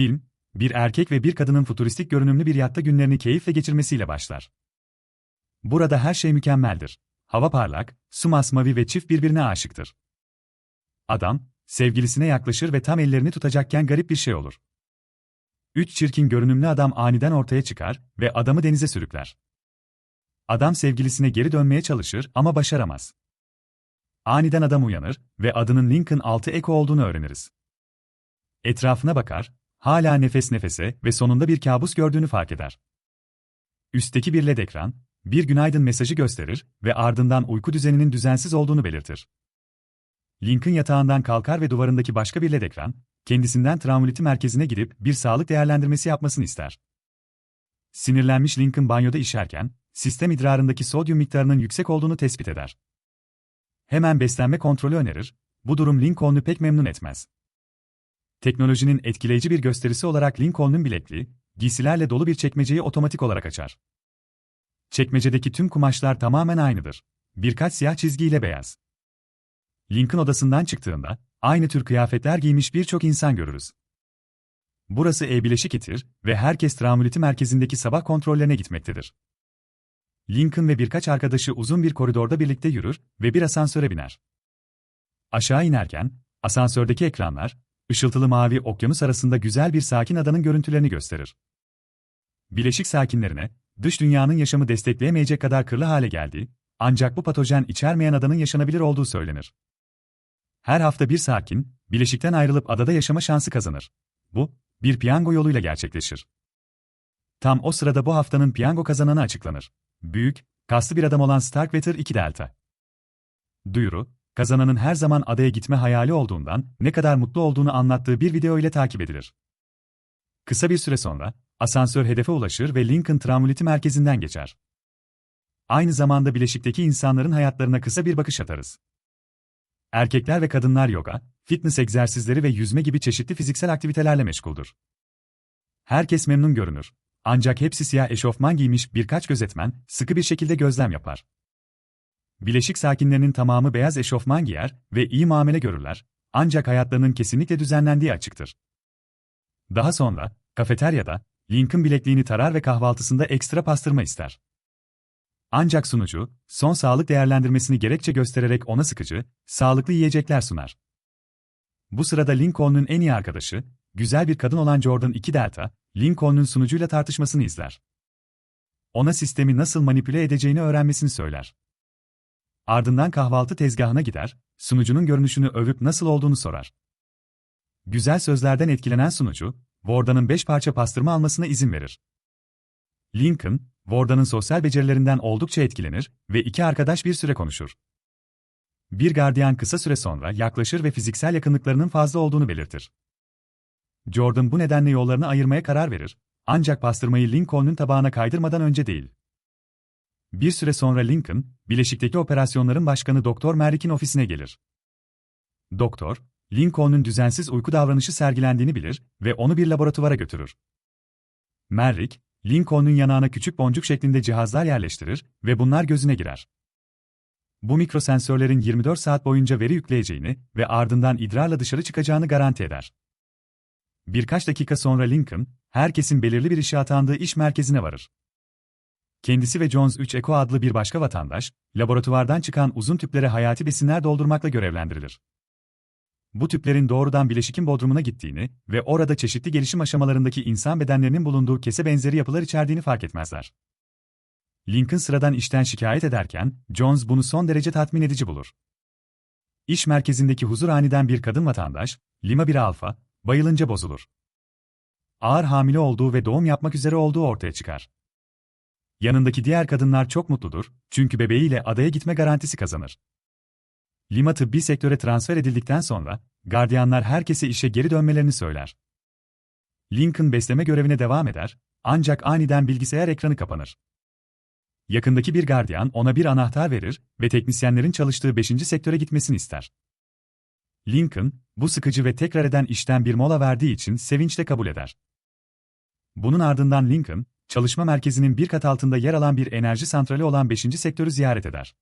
Film, bir erkek ve bir kadının futuristik görünümlü bir yatta günlerini keyifle geçirmesiyle başlar. Burada her şey mükemmeldir. Hava parlak, su masmavi ve çift birbirine aşıktır. Adam, sevgilisine yaklaşır ve tam ellerini tutacakken garip bir şey olur. Üç çirkin görünümlü adam aniden ortaya çıkar ve adamı denize sürükler. Adam sevgilisine geri dönmeye çalışır ama başaramaz. Aniden adam uyanır ve adının Lincoln 6 Eko olduğunu öğreniriz. Etrafına bakar, hala nefes nefese ve sonunda bir kabus gördüğünü fark eder. Üstteki bir led ekran, bir günaydın mesajı gösterir ve ardından uyku düzeninin düzensiz olduğunu belirtir. Lincoln yatağından kalkar ve duvarındaki başka bir led ekran, kendisinden travmüliti merkezine gidip bir sağlık değerlendirmesi yapmasını ister. Sinirlenmiş Lincoln banyoda işerken, sistem idrarındaki sodyum miktarının yüksek olduğunu tespit eder. Hemen beslenme kontrolü önerir, bu durum Lincoln'u pek memnun etmez. Teknolojinin etkileyici bir gösterisi olarak Lincoln'un bilekliği, giysilerle dolu bir çekmeceyi otomatik olarak açar. Çekmecedeki tüm kumaşlar tamamen aynıdır. Birkaç siyah çizgiyle beyaz. Lincoln odasından çıktığında, aynı tür kıyafetler giymiş birçok insan görürüz. Burası E-Bileşik İTİR ve herkes travmüliti merkezindeki sabah kontrollerine gitmektedir. Lincoln ve birkaç arkadaşı uzun bir koridorda birlikte yürür ve bir asansöre biner. Aşağı inerken, asansördeki ekranlar, ışıltılı mavi okyanus arasında güzel bir sakin adanın görüntülerini gösterir. Bileşik sakinlerine, dış dünyanın yaşamı destekleyemeyecek kadar kırlı hale geldiği, ancak bu patojen içermeyen adanın yaşanabilir olduğu söylenir. Her hafta bir sakin, bileşikten ayrılıp adada yaşama şansı kazanır. Bu, bir piyango yoluyla gerçekleşir. Tam o sırada bu haftanın piyango kazananı açıklanır. Büyük, kaslı bir adam olan Starkweather 2 Delta. Duyuru, kazananın her zaman adaya gitme hayali olduğundan ne kadar mutlu olduğunu anlattığı bir video ile takip edilir. Kısa bir süre sonra, asansör hedefe ulaşır ve Lincoln Travmüliti merkezinden geçer. Aynı zamanda bileşikteki insanların hayatlarına kısa bir bakış atarız. Erkekler ve kadınlar yoga, fitness egzersizleri ve yüzme gibi çeşitli fiziksel aktivitelerle meşguldür. Herkes memnun görünür. Ancak hepsi siyah eşofman giymiş birkaç gözetmen, sıkı bir şekilde gözlem yapar. Bileşik sakinlerinin tamamı beyaz eşofman giyer ve iyi muamele görürler, ancak hayatlarının kesinlikle düzenlendiği açıktır. Daha sonra, kafeteryada, Lincoln bilekliğini tarar ve kahvaltısında ekstra pastırma ister. Ancak sunucu, son sağlık değerlendirmesini gerekçe göstererek ona sıkıcı, sağlıklı yiyecekler sunar. Bu sırada Lincoln'un en iyi arkadaşı, güzel bir kadın olan Jordan 2 Delta, Lincoln'un sunucuyla tartışmasını izler. Ona sistemi nasıl manipüle edeceğini öğrenmesini söyler. Ardından kahvaltı tezgahına gider, sunucunun görünüşünü övüp nasıl olduğunu sorar. Güzel sözlerden etkilenen sunucu, Warda'nın beş parça pastırma almasına izin verir. Lincoln, Warda'nın sosyal becerilerinden oldukça etkilenir ve iki arkadaş bir süre konuşur. Bir gardiyan kısa süre sonra yaklaşır ve fiziksel yakınlıklarının fazla olduğunu belirtir. Jordan bu nedenle yollarını ayırmaya karar verir, ancak pastırmayı Lincoln'un tabağına kaydırmadan önce değil. Bir süre sonra Lincoln, Bileşik'teki operasyonların başkanı Doktor Merrick'in ofisine gelir. Doktor, Lincoln'un düzensiz uyku davranışı sergilendiğini bilir ve onu bir laboratuvara götürür. Merrick, Lincoln'un yanağına küçük boncuk şeklinde cihazlar yerleştirir ve bunlar gözüne girer. Bu mikrosensörlerin 24 saat boyunca veri yükleyeceğini ve ardından idrarla dışarı çıkacağını garanti eder. Birkaç dakika sonra Lincoln, herkesin belirli bir işe atandığı iş merkezine varır. Kendisi ve Jones 3 Eco adlı bir başka vatandaş, laboratuvardan çıkan uzun tüplere hayati besinler doldurmakla görevlendirilir. Bu tüplerin doğrudan bileşikin bodrumuna gittiğini ve orada çeşitli gelişim aşamalarındaki insan bedenlerinin bulunduğu kese benzeri yapılar içerdiğini fark etmezler. Lincoln sıradan işten şikayet ederken, Jones bunu son derece tatmin edici bulur. İş merkezindeki huzur aniden bir kadın vatandaş, Lima 1 alfa, bayılınca bozulur. Ağır hamile olduğu ve doğum yapmak üzere olduğu ortaya çıkar. Yanındaki diğer kadınlar çok mutludur, çünkü bebeğiyle adaya gitme garantisi kazanır. Lima tıbbi sektöre transfer edildikten sonra, gardiyanlar herkese işe geri dönmelerini söyler. Lincoln besleme görevine devam eder, ancak aniden bilgisayar ekranı kapanır. Yakındaki bir gardiyan ona bir anahtar verir ve teknisyenlerin çalıştığı 5. sektöre gitmesini ister. Lincoln, bu sıkıcı ve tekrar eden işten bir mola verdiği için sevinçle kabul eder. Bunun ardından Lincoln, çalışma merkezinin bir kat altında yer alan bir enerji santrali olan 5. sektörü ziyaret eder.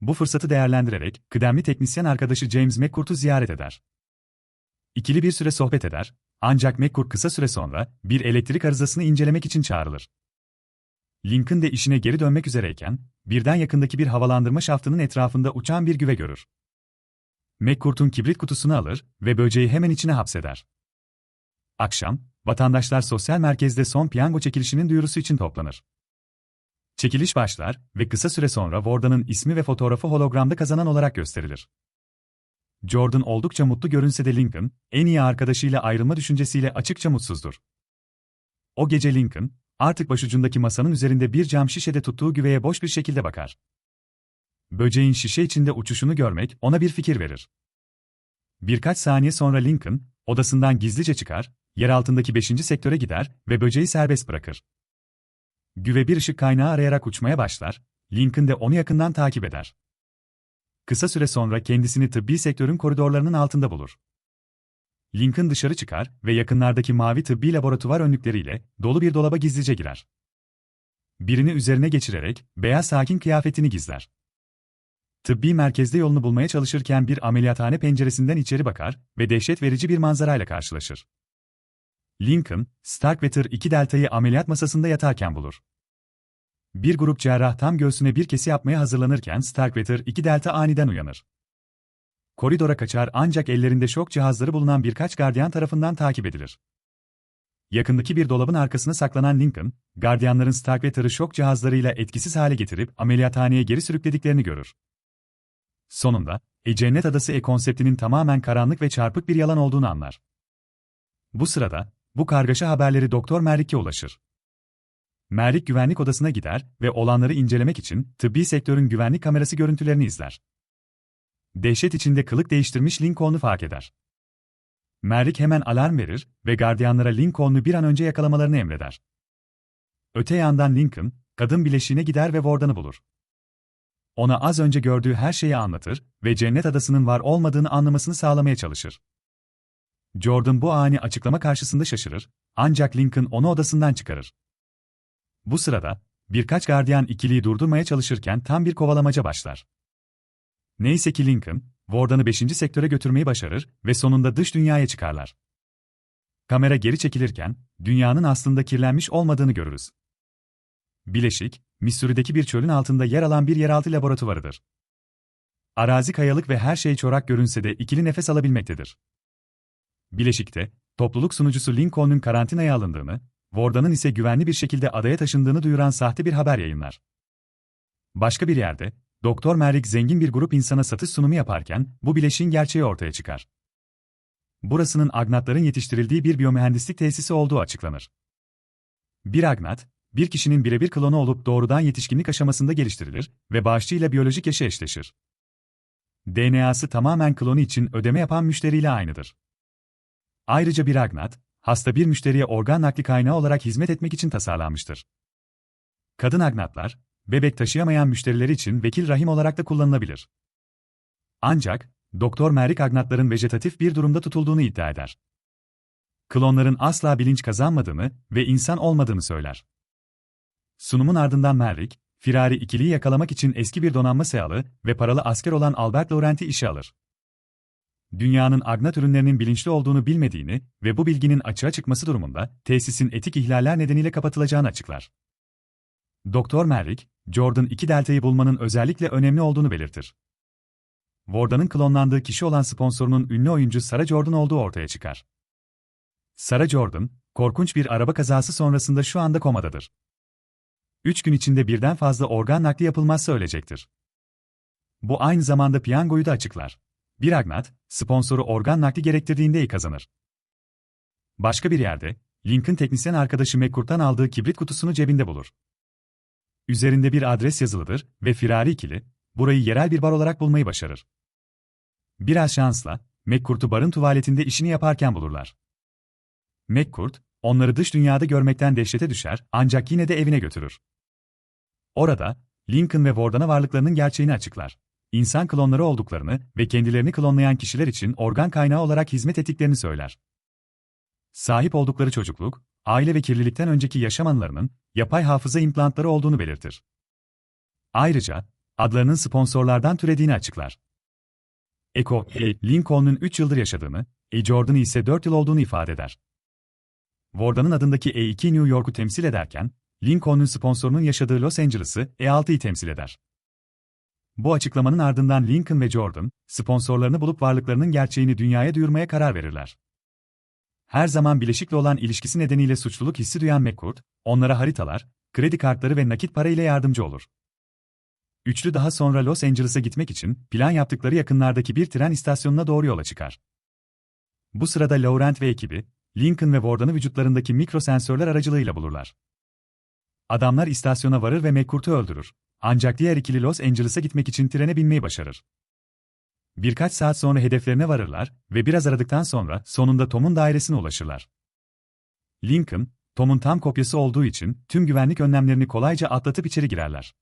Bu fırsatı değerlendirerek, kıdemli teknisyen arkadaşı James McCourt'u ziyaret eder. İkili bir süre sohbet eder, Ancak McCourt kısa süre sonra bir elektrik arızasını incelemek için çağrılır. Lincoln de işine geri dönmek üzereyken, birden yakındaki bir havalandırma şaftının etrafında uçan bir güve görür. McCourt'un kibrit kutusunu alır ve böceği hemen içine hapseder. Akşam, vatandaşlar sosyal merkezde son piyango çekilişinin duyurusu için toplanır. Çekiliş başlar ve kısa süre sonra Warda'nın ismi ve fotoğrafı hologramda kazanan olarak gösterilir. Jordan oldukça mutlu görünse de Lincoln, en iyi arkadaşıyla ayrılma düşüncesiyle açıkça mutsuzdur. O gece Lincoln, artık başucundaki masanın üzerinde bir cam şişede tuttuğu güveye boş bir şekilde bakar. Böceğin şişe içinde uçuşunu görmek ona bir fikir verir. Birkaç saniye sonra Lincoln, odasından gizlice çıkar, yer altındaki 5. sektöre gider ve böceği serbest bırakır. Güve bir ışık kaynağı arayarak uçmaya başlar, Lincoln de onu yakından takip eder. Kısa süre sonra kendisini tıbbi sektörün koridorlarının altında bulur. Lincoln dışarı çıkar ve yakınlardaki mavi tıbbi laboratuvar önlükleriyle dolu bir dolaba gizlice girer. Birini üzerine geçirerek beyaz sakin kıyafetini gizler. Tıbbi merkezde yolunu bulmaya çalışırken bir ameliyathane penceresinden içeri bakar ve dehşet verici bir manzarayla karşılaşır. Lincoln, Starkweather 2 Delta'yı ameliyat masasında yatarken bulur. Bir grup cerrah tam göğsüne bir kesi yapmaya hazırlanırken Starkweather 2 Delta aniden uyanır. Koridora kaçar ancak ellerinde şok cihazları bulunan birkaç gardiyan tarafından takip edilir. Yakındaki bir dolabın arkasına saklanan Lincoln, gardiyanların Starkweather'ı şok cihazlarıyla etkisiz hale getirip ameliyathaneye geri sürüklediklerini görür. Sonunda, E Cennet Adası E konseptinin tamamen karanlık ve çarpık bir yalan olduğunu anlar. Bu sırada, bu kargaşa haberleri Doktor Merrick'e ulaşır. Merrick güvenlik odasına gider ve olanları incelemek için tıbbi sektörün güvenlik kamerası görüntülerini izler. Dehşet içinde kılık değiştirmiş Lincoln'u fark eder. Merrick hemen alarm verir ve gardiyanlara Lincoln'u bir an önce yakalamalarını emreder. Öte yandan Lincoln, kadın bileşiğine gider ve Warden'ı bulur. Ona az önce gördüğü her şeyi anlatır ve cennet adasının var olmadığını anlamasını sağlamaya çalışır. Jordan bu ani açıklama karşısında şaşırır, ancak Lincoln onu odasından çıkarır. Bu sırada, birkaç gardiyan ikiliyi durdurmaya çalışırken tam bir kovalamaca başlar. Neyse ki Lincoln, Warden'ı 5. sektöre götürmeyi başarır ve sonunda dış dünyaya çıkarlar. Kamera geri çekilirken, dünyanın aslında kirlenmiş olmadığını görürüz. Bileşik, Missouri'deki bir çölün altında yer alan bir yeraltı laboratuvarıdır. Arazi kayalık ve her şey çorak görünse de ikili nefes alabilmektedir. Bileşik'te, topluluk sunucusu Lincoln'un karantinaya alındığını, Warden'ın ise güvenli bir şekilde adaya taşındığını duyuran sahte bir haber yayınlar. Başka bir yerde, Doktor Merrick zengin bir grup insana satış sunumu yaparken bu bileşiğin gerçeği ortaya çıkar. Burasının agnatların yetiştirildiği bir biyomühendislik tesisi olduğu açıklanır. Bir agnat, bir kişinin birebir klonu olup doğrudan yetişkinlik aşamasında geliştirilir ve bağışçıyla biyolojik yaşı eşleşir. DNA'sı tamamen klonu için ödeme yapan müşteriyle aynıdır. Ayrıca bir agnat, hasta bir müşteriye organ nakli kaynağı olarak hizmet etmek için tasarlanmıştır. Kadın agnatlar, bebek taşıyamayan müşterileri için vekil rahim olarak da kullanılabilir. Ancak, Doktor Merrick agnatların vejetatif bir durumda tutulduğunu iddia eder. Klonların asla bilinç kazanmadığını ve insan olmadığını söyler. Sunumun ardından Merrick, firari ikiliyi yakalamak için eski bir donanma seyalı ve paralı asker olan Albert Laurent'i işe alır. Dünyanın agnat ürünlerinin bilinçli olduğunu bilmediğini ve bu bilginin açığa çıkması durumunda tesisin etik ihlaller nedeniyle kapatılacağını açıklar. Doktor Merrick, Jordan 2 deltayı bulmanın özellikle önemli olduğunu belirtir. Warda'nın klonlandığı kişi olan sponsorunun ünlü oyuncu Sarah Jordan olduğu ortaya çıkar. Sarah Jordan, korkunç bir araba kazası sonrasında şu anda komadadır. 3 gün içinde birden fazla organ nakli yapılmazsa ölecektir. Bu aynı zamanda piyangoyu da açıklar. Bir agnat, sponsoru organ nakli gerektirdiğinde kazanır. Başka bir yerde, Lincoln teknisyen arkadaşı McCourt'tan aldığı kibrit kutusunu cebinde bulur. Üzerinde bir adres yazılıdır ve firari ikili, burayı yerel bir bar olarak bulmayı başarır. Biraz şansla, McCourt'u barın tuvaletinde işini yaparken bulurlar. McCourt, onları dış dünyada görmekten dehşete düşer ancak yine de evine götürür. Orada, Lincoln ve Warden'a varlıklarının gerçeğini açıklar. İnsan klonları olduklarını ve kendilerini klonlayan kişiler için organ kaynağı olarak hizmet ettiklerini söyler. Sahip oldukları çocukluk, aile ve kirlilikten önceki yaşam anılarının yapay hafıza implantları olduğunu belirtir. Ayrıca, adlarının sponsorlardan türediğini açıklar. Eko, Lincoln'un 3 yıldır yaşadığını, E. Jordan ise 4 yıl olduğunu ifade eder. Warden'ın adındaki E2 New York'u temsil ederken, Lincoln'un sponsorunun yaşadığı Los Angeles'ı E6'yı temsil eder. Bu açıklamanın ardından Lincoln ve Jordan, sponsorlarını bulup varlıklarının gerçeğini dünyaya duyurmaya karar verirler. Her zaman Bileşik'le olan ilişkisi nedeniyle suçluluk hissi duyan McCourt, onlara haritalar, kredi kartları ve nakit para ile yardımcı olur. Üçlü daha sonra Los Angeles'a gitmek için plan yaptıkları yakınlardaki bir tren istasyonuna doğru yola çıkar. Bu sırada Laurent ve ekibi, Lincoln ve Warden'ı vücutlarındaki mikrosensörler aracılığıyla bulurlar. Adamlar istasyona varır ve McCourt'u öldürür. Ancak diğer ikili Los Angeles'a gitmek için trene binmeyi başarır. Birkaç saat sonra hedeflerine varırlar ve biraz aradıktan sonra sonunda Tom'un dairesine ulaşırlar. Lincoln, Tom'un tam kopyası olduğu için tüm güvenlik önlemlerini kolayca atlatıp içeri girerler.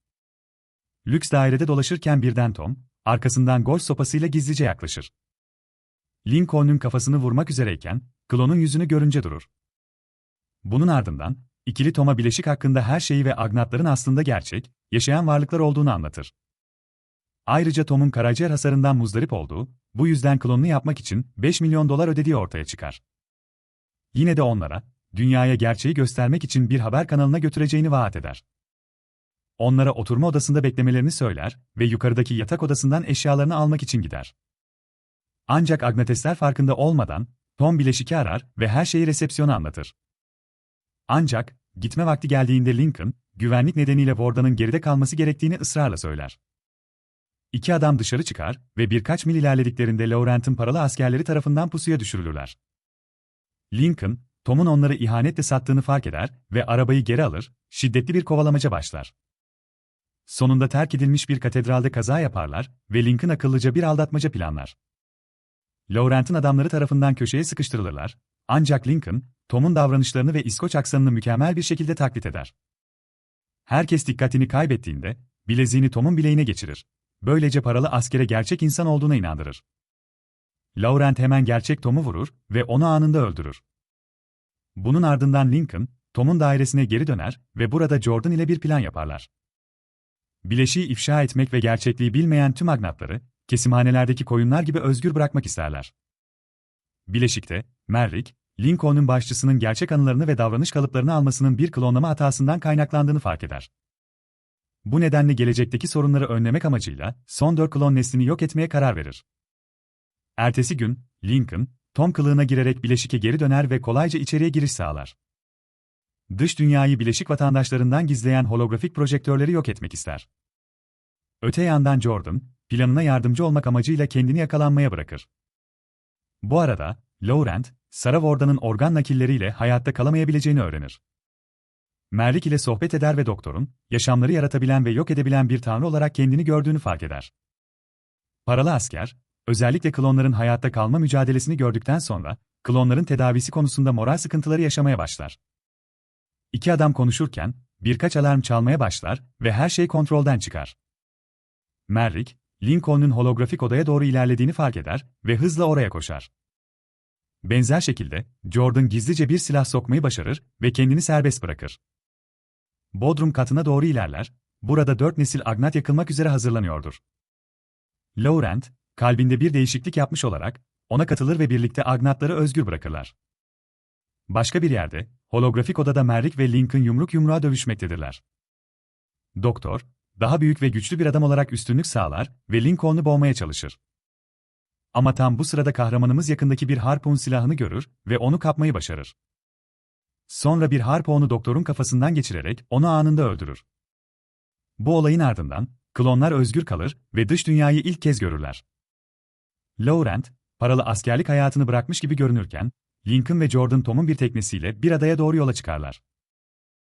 Lüks dairede dolaşırken birden Tom, arkasından golf sopasıyla gizlice yaklaşır. Lincoln'un kafasını vurmak üzereyken, klonun yüzünü görünce durur. Bunun ardından, ikili Tom'a bileşik hakkında her şeyi ve agnatların aslında gerçek, yaşayan varlıklar olduğunu anlatır. Ayrıca Tom'un karaciğer hasarından muzdarip olduğu, bu yüzden klonunu yapmak için 5 milyon dolar ödediği ortaya çıkar. Yine de onlara, dünyaya gerçeği göstermek için bir haber kanalına götüreceğini vaat eder. Onlara oturma odasında beklemelerini söyler ve yukarıdaki yatak odasından eşyalarını almak için gider. Ancak Agnatesler farkında olmadan, Tom bileşiki arar ve her şeyi resepsiyona anlatır. Ancak, gitme vakti geldiğinde Lincoln, güvenlik nedeniyle Warden'ın geride kalması gerektiğini ısrarla söyler. İki adam dışarı çıkar ve birkaç mil ilerlediklerinde Laurent'in paralı askerleri tarafından pusuya düşürülürler. Lincoln, Tom'un onları ihanetle sattığını fark eder ve arabayı geri alır, şiddetli bir kovalamaca başlar. Sonunda terk edilmiş bir katedralde kaza yaparlar ve Lincoln akıllıca bir aldatmaca planlar. Laurent'in adamları tarafından köşeye sıkıştırılırlar, ancak Lincoln, Tom'un davranışlarını ve İskoç aksanını mükemmel bir şekilde taklit eder. Herkes dikkatini kaybettiğinde, bileziğini Tom'un bileğine geçirir. Böylece paralı askere gerçek insan olduğuna inandırır. Laurent hemen gerçek Tom'u vurur ve onu anında öldürür. Bunun ardından Lincoln, Tom'un dairesine geri döner ve burada Jordan ile bir plan yaparlar. Bileşiği ifşa etmek ve gerçekliği bilmeyen tüm agnatları, kesimhanelerdeki koyunlar gibi özgür bırakmak isterler. Bileşikte, Merrick, Lincoln'un başçısının gerçek anılarını ve davranış kalıplarını almasının bir klonlama hatasından kaynaklandığını fark eder. Bu nedenle gelecekteki sorunları önlemek amacıyla son dört klon neslini yok etmeye karar verir. Ertesi gün, Lincoln, Tom kılığına girerek bileşike geri döner ve kolayca içeriye giriş sağlar. Dış dünyayı bileşik vatandaşlarından gizleyen holografik projektörleri yok etmek ister. Öte yandan Jordan, planına yardımcı olmak amacıyla kendini yakalanmaya bırakır. Bu arada, Laurent, Sarah Warden'ın organ nakilleriyle hayatta kalamayabileceğini öğrenir. Merlik ile sohbet eder ve doktorun, yaşamları yaratabilen ve yok edebilen bir tanrı olarak kendini gördüğünü fark eder. Paralı asker, özellikle klonların hayatta kalma mücadelesini gördükten sonra, klonların tedavisi konusunda moral sıkıntıları yaşamaya başlar. İki adam konuşurken, birkaç alarm çalmaya başlar ve her şey kontrolden çıkar. Merrick, Lincoln'un holografik odaya doğru ilerlediğini fark eder ve hızla oraya koşar. Benzer şekilde, Jordan gizlice bir silah sokmayı başarır ve kendini serbest bırakır. Bodrum katına doğru ilerler, burada dört nesil Agnat yakılmak üzere hazırlanıyordur. Laurent, kalbinde bir değişiklik yapmış olarak, ona katılır ve birlikte Agnatları özgür bırakırlar. Başka bir yerde, holografik odada Merrick ve Lincoln yumruk yumruğa dövüşmektedirler. Doktor, daha büyük ve güçlü bir adam olarak üstünlük sağlar ve Lincoln'u boğmaya çalışır. Ama tam bu sırada kahramanımız yakındaki bir harpun silahını görür ve onu kapmayı başarır. Sonra bir harponu doktorun kafasından geçirerek onu anında öldürür. Bu olayın ardından, klonlar özgür kalır ve dış dünyayı ilk kez görürler. Laurent, paralı askerlik hayatını bırakmış gibi görünürken, Lincoln ve Jordan Tom'un bir teknesiyle bir adaya doğru yola çıkarlar.